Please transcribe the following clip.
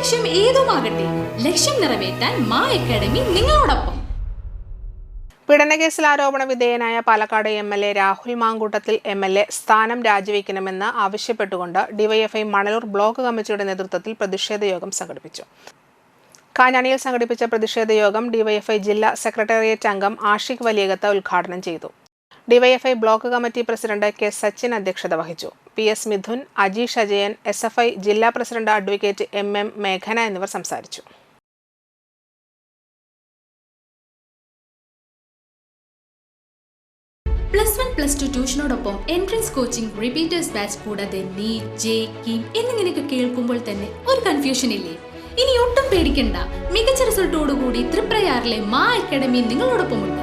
ലക്ഷ്യം ഏതുമാകട്ടെ ലക്ഷ്യം നിറവേറ്റാൻ മാ അക്കാഡമി നിങ്ങളോടൊപ്പം. പീഡനക്കേസിൽ ആരോപണ വിധേയനായ Palakkad M L A Rahul Mamkootathil M L A സ്ഥാനം രാജിവെക്കണമെന്ന് ആവശ്യപ്പെട്ടുകൊണ്ട് ഡിവൈഎഫ്ഐ മണലൂർ ബ്ലോക്ക് കമ്മിറ്റിയുടെ നേതൃത്വത്തിൽ പ്രതിഷേധ യോഗം സംഘടിപ്പിച്ചു. കാഞ്ഞാണിയിൽ സംഘടിപ്പിച്ച പ്രതിഷേധ യോഗം ഡിവൈഎഫ്ഐ ജില്ലാ സെക്രട്ടേറിയറ്റ് അംഗം ആഷിഖ് വലിയകത്ത് ഉദ്ഘാടനം ചെയ്തു. DYFI block committee president K Sachin അധ്യക്ഷത വഹിച്ചു. P S Mithun Ajeesh Ajayan S F I ജില്ലാ പ്രസിഡന്റ് അഡ്വക്കേറ്റ് എം എം മേഘന എന്നിവർ സംസാരിച്ചു. പ്ലസ് വൺ പ്ലസ് ടു ട്യൂഷനോടൊപ്പം എൻട്രൻസ് കോച്ചിംഗ് റിപ്പീറ്റേഴ്സ് ബാച്ച് കൂടാതെ നീറ്റ് ജെ കീം എന്നിങ്ങനെയൊക്കെ കേൾക്കുമ്പോൾ തന്നെ ഒരു കൺഫ്യൂഷൻ ഇല്ലേ? ഇനി ഒട്ടും പേടിക്കണ്ട. മികച്ച റിസൾട്ടോടുകൂടി ത്രിപ്രയാറിലെ മാ അക്കാഡമി നിങ്ങളോടൊപ്പമുണ്ട്.